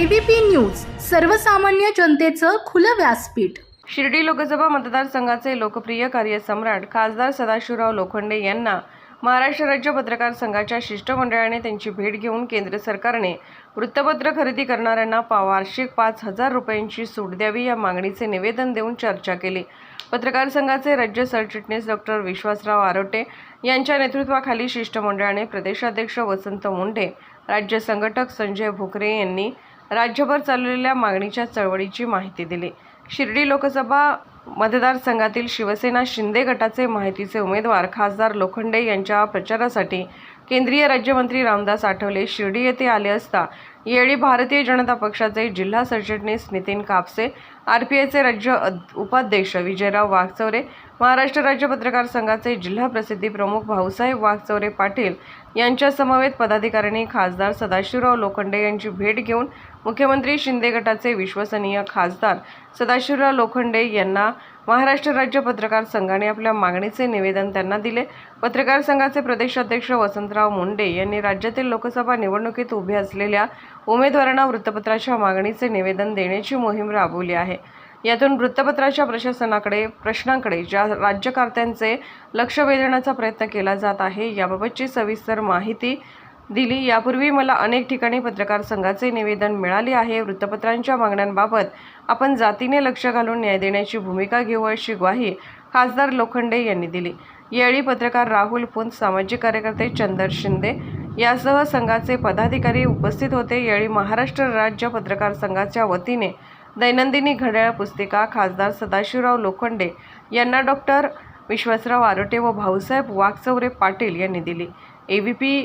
ABP news सर्वसामान्य जनतेचं खुलं व्यासपीठ. शिर्डी लोकसभा मतदारसंघाचे लोकप्रिय कार्यसम्राट खासदार सदाशिवराव लोखंडे यांना महाराष्ट्र राज्य पत्रकार संघाच्या शिष्टमंडळाने त्यांची भेट घेऊन केंद्र सरकारने वृत्तपत्र खरेदी करणाऱ्यांना पा वार्षिक पाच हजार रुपयांची सूट द्यावी या मागणीचे निवेदन देऊन चर्चा केली. पत्रकार संघाचे राज्य सरचिटणीस डॉक्टर विश्वासराव आरोटे यांच्या नेतृत्वाखाली शिष्टमंडळाने प्रदेशाध्यक्ष वसंत मुंडे राज्य संघटक संजय भुकरे यांनी राज्यभर चाललेल्या मागणीच्या चळवळीची माहिती दिली. शिर्डी लोकसभा मतदारसंघातील शिवसेना शिंदे गटाचे माहितीचे उमेदवार खासदार लोखंडे यांच्या प्रचारासाठी केंद्रीय राज्यमंत्री रामदास आठवले शिर्डी येथे आले असता यावेळी भारतीय जनता पक्षाचे जिल्हा सरचिटणीस नितीन कापसे आर पी आयचे राज्य उपाध्यक्ष विजयराव वाघचौरे महाराष्ट्र राज्य पत्रकार संघाचे जिल्हा प्रसिद्धी प्रमुख भाऊसाहेब वाघचौरे पाटील यांच्यासमवेत पदाधिकाऱ्यांनी खासदार सदाशिवराव लोखंडे यांची भेट घेऊन मुख्यमंत्री शिंदे गटाचे विश्वसनीय खासदार सदाशिवराव लोखंडे यांना महाराष्ट्र राज्य पत्रकार संघाने आपल्या मागणीचे निवेदन त्यांना दिले. पत्रकार संघाचे प्रदेशाध्यक्ष वसंतराव मुंडे यांनी राज्यातील लोकसभा निवडणुकीत उभे असलेल्या उमेदवारांना वृत्तपत्राच्या मागणीचे निवेदन देण्याची मोहीम राबवली आहे. यातून वृत्तपत्राच्या प्रशासनाकडे प्रश्नांकडे ज्या राज्यकर्त्यांचे लक्ष वेधण्याचा प्रयत्न केला जात आहे याबाबतची सविस्तर माहिती दिली. यापूर्वी मला अनेक ठिकाणी पत्रकार संघाचे निवेदन मिळाले आहे. वृत्तपत्रांच्या मागण्यांबाबत आपण जातीने लक्ष घालून न्याय देण्याची भूमिका घेऊ अशी ग्वाही खासदार लोखंडे यांनी दिली. यावेळी पत्रकार राहुल पुंत सामाजिक कार्यकर्ते चंदर शिंदे यासह संघाचे पदाधिकारी उपस्थित होते. यावेळी महाराष्ट्र राज्य पत्रकार संघाच्या वतीने दैनंदिनी घड्याळ पुस्तिका खासदार सदाशिवराव लोखंडे यांना डॉक्टर विश्वासराव आरोटे व भाऊसाहेब वाघचौरे पाटील यांनी दिली. A V P